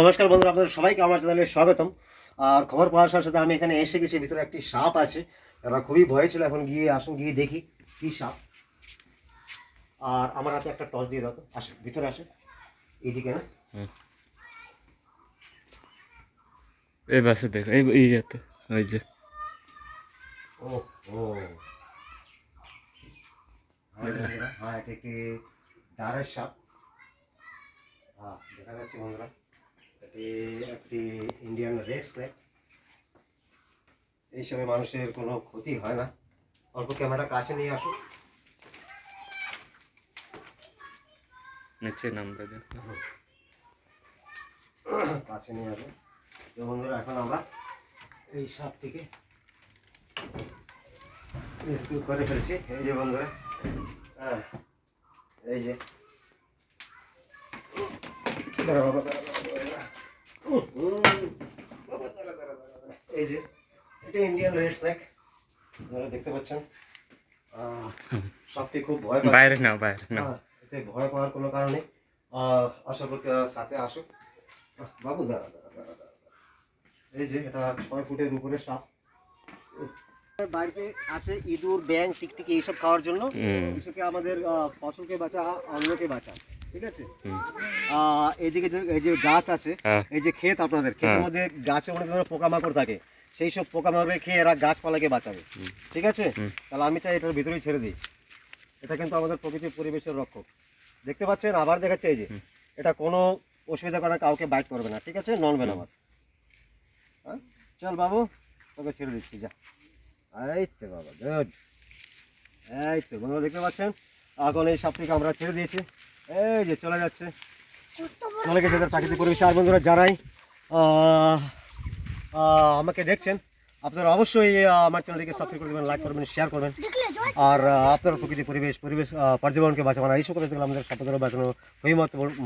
নমস্কার বন্ধুরা আপনাদের সবাইকে আমার চ্যানেলে স্বাগতম। আর খবর পাওয়ার সাথে সাথে আমি এখানে এসে গেছি ভিতরে একটি সাপ আছে। এরা খুবই ভয় ছিল এখন গিয়ে আসুন গিয়ে দেখি কি সাপ। আর আমার হাতে একটা টর্চ দিয়ে দাও তো আসো ভিতরে আসে এইদিকে না। এই বাসে দেখো এই এই ইয়েতে ওই যে। ও ও হ্যাঁ হ্যাঁ এটা একটি দাঁড়ের সাপ। হ্যাঁ দেখা যাচ্ছে বন্ধুরা। এটি একটি ইন্ডিয়ান রেড স্নেক এই সময় মানুষের কোনো ক্ষতি হয় না। অল্প ক্যামেরা কাছে নিয়ে আসুন। নিচে নামবে কাছে নিয়ে আসুন। তো বন্ধুরা এখন আমরা এই সাপটিকে রেস্কিউ করে ফেলছি। এই যে বন্ধুরা আহ, এই যে। দাঁড়া বাবা, দাঁড়া, এই যে এটা ইন্ডিয়ান রেড স্ন্যাক আপনারা দেখতে পাচ্ছেন। সাপটি খুব ভয়। বাইরে হ্যাঁ, এতে ভয় পাওয়ার কোনো কারণ নেই। আশা করতে সাথে আসুক। বাবু দাঁড়া দাঁড়া দাঁড়া দাঁড়া। এই যে এটা ছয় ফুটের উপরে সাপ। বাড়িতে আসে ইঁদুর ব্যাং টিকটিকি এইসব খাওয়ার জন্য। কৃষকে আমাদের ফসলকে বাঁচা অন্যকে বাঁচা ঠিক আছে? হুম। আহ, এইদিকে যে এই যে গাছ আছে হ্যাঁ। এই যে ক্ষেত আপনাদের ক্ষেতের হ্যাঁ। মধ্যে গাছে অনেক ধরনের পোকামাকড় থাকে সেই সব পোকামাকড় খেয়ে এরা গাছপালাকে বাঁচাবে ঠিক আছে? তাহলে আমি চাই এটার ভিতরেই ছেড়ে দিই। এটা কিন্তু আমাদের প্রকৃতির পরিবেশের রক্ষক। দেখতে পাচ্ছেন? আবার দেখাচ্ছে এই যে এটা কোনো অসুবিধা করে কাউকে বাইট করবে না ঠিক আছে? নন ভেনামাস হ্যাঁ? চল বাবু তোকে ছেড়ে দিচ্ছি যা। এই তো বাবা গুড এই তো বন্ধুরা দেখতে পাচ্ছেন? এখন এই সাপটিকে আমরা ছেড়ে দিয়েছি। এই যে চলে যাচ্ছে। চলে গেছে প্রাকৃতিক পরিবেশে আর বন্ধুরা যারাই আমাকে দেখছেন আপনারা অবশ্যই আমার চ্যানেলটিকে সাবস্ক্রাইব করে দেবেন লাইক করবেন শেয়ার করবেন। আর আপনার প্রকৃতি পরিবেশ পরিবেশ পর্যাবরণকে বাঁচাবেন এই সকল থেকে আমাদের সাপোর্টের বাঁচানো খুবই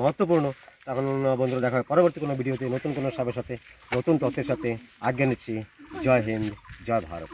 মহত্বপূর্ণ এখন বন্ধুরা দেখা হয় পরবর্তী কোনো ভিডিওতে নতুন কোনো সাপের সাথে নতুন তথ্যের সাথে। আজ্ঞা নিচ্ছি জয় হিন্দ জয় ভারত।